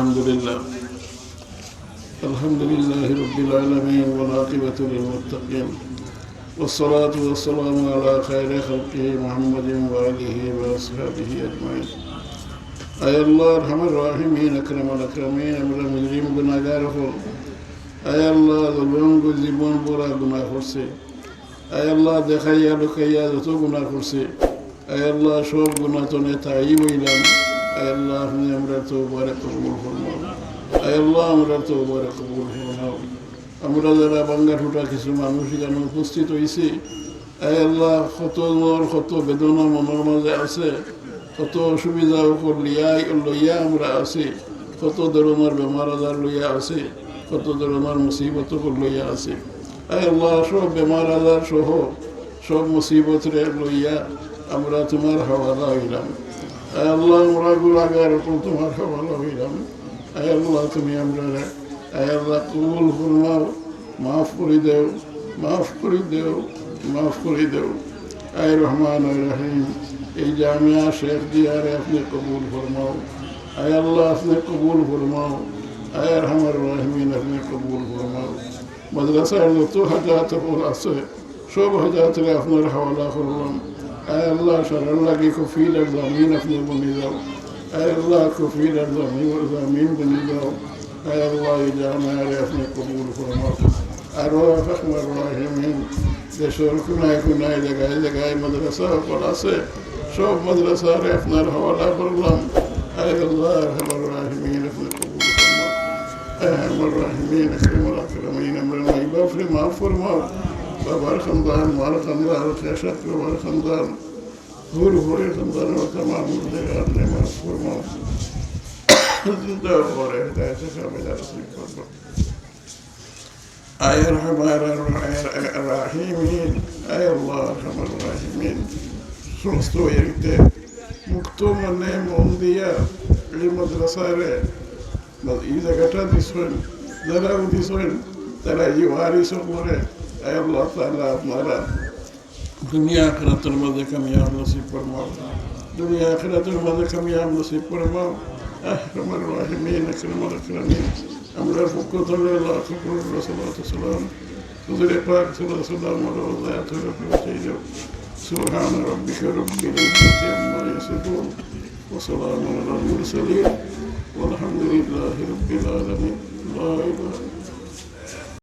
الحمد لله. الحمد لله رب العالمين والعاقبة للمتقين. والصلاة والسلام على خير خلقه محمد وآله وأصحابه أجمعين. أي الله أرحم الراحمين أكرم الأكرمين أمر المجرم بنادار فول أي الله ظلم قذبون برا قنا فرسي. أي الله دخيا لكيا ذتو قنا فرسي. أي الله شوف قنا تعيب إلى আপনি আমরা তো বারে কবুল ফরমাও আয় আল্লাহ আমরা তো বারে কবুল ফরমাও আমরা যারা বাঙ্গা ঠোঁটা কিছু মানুষ এখানে উপস্থিত হয়েছি আল্লাহ কত মর কত বেদনা মনের মাঝে আছে কত অসুবিধা উপর লিয়া লইয়া আমরা আছি কত ধরনের বেমার আজার লইয়া আছে কত ধরনের মুসিবত লইয়া আছে আল্লাহ সব বেমার আজার সহ সব মুসিবত রে লইয়া আমরা তোমার হাওয়ালা হইলাম আল্লাহ আমরা গুলাগার উপর তোমার হাওয়ালা হইলাম আয় আল্লাহ, তুমি আমরা আয় আল্লাহ, কবুল ফরমাও, মাফ করে দেও, মাফ করে দেও, মাফ করে দেও। আয় রহমান রহিম, এই জামিয়া শেখ দিয়ারে আপনি কবুল ফরমাও। আয় আল্লাহ, আপনি কবুল ফরমাও। আয় রহমান রহিমিন, আপনি কবুল ফরমাও। মাদ্রাসার যত হাজাত আছে, সব হাজাতরে আপনার হাওয়ালা করলাম। أي الله شر الله كي كفيل الزمين في بنيدو أي الله كفيل الزمين في بنيدو أي الله يجعلنا ريفنا قبول فرماك أروى فخم الراحمين. لشركنا يكون هيدا قاعد لقاي مدرسة وقلاصة شوف مدرسة ريفنا الحوالة برلام أي الله أرحم الراحمين في قبول فرماك أرحم الراحمين أكرم الأكرمين أمرنا يبقى فرما فرماك ورحمهم ورحمهم وتشكر ورحمهم هور هور رمضان وكما مرضي أرني مغفور مغفور دور بوري هداية كامل أرسل كله أي الرحمن الرحيمين أي الله أرحم الراحمين سمستو يرتي مكتوم النيم أمضية لمدرسة إذا كتب ديسون ذرا وديسون ترى يواري سوكوري اے اللہ تعالیٰ ہمارا دنیا آخرت کمیاب نصیب دنیا آخرت کمیاب نصیب احرم الراحمین اکرم الاکرمین أمر اللہ فکر پاک صلی اللہ علیہ وسلم اور وضعیت رب سبحان ربك رب العزة عما يصفون وسلام على المرسلين والحمد لله رب العالمين لا إله إلا